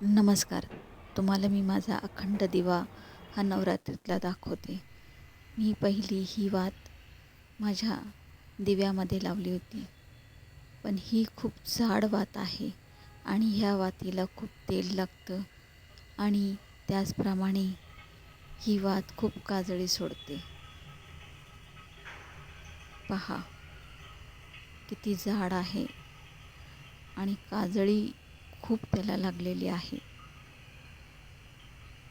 नमस्कार. तुम्हाला मी माझा अखंड दिवा हा नवरात्रीतला दाखवते. मी पहिली ही वात माझ्या दिव्यामध्ये लावली होती. पण ही खूप जाड वात आहे आणि ह्या वातीला खूप तेल लागतं आणि त्याचप्रमाणे ही वात खूप काजळी सोडते. पहा किती जाड आहे आणि काजळी खूप त्याला लागलेली आहे.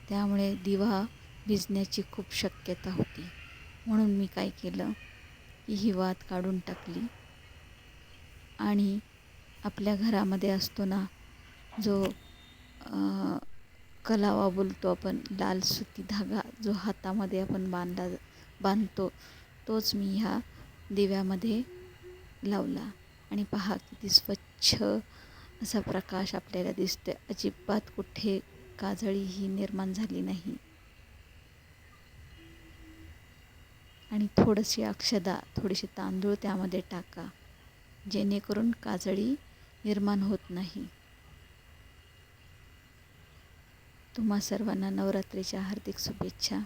त्यामुळे दिवा भिजण्याची खूप शक्यता होती. म्हणून मी काय केलं की ही वात काढून टाकली. आणि आपल्या घरामध्ये असतो ना जो कलावा बोलतो आपण लाल सुती धागा जो हातामध्ये आपण बांधला बांधतो तोच मी ह्या दिव्यामध्ये लावला. आणि पहा किती स्वच्छ असा प्रकाश आपल्याला दिसतो अजिबात कुठे काजळी ही निर्माण झाली नाही. आणि थोडीशी अक्षदा थोडीशी तांदूळ त्यामध्ये टाका जेणेकरून काजळी निर्माण होत नाही. तुम्हा सर्वांना नवरात्रीच्या हार्दिक शुभेच्छा.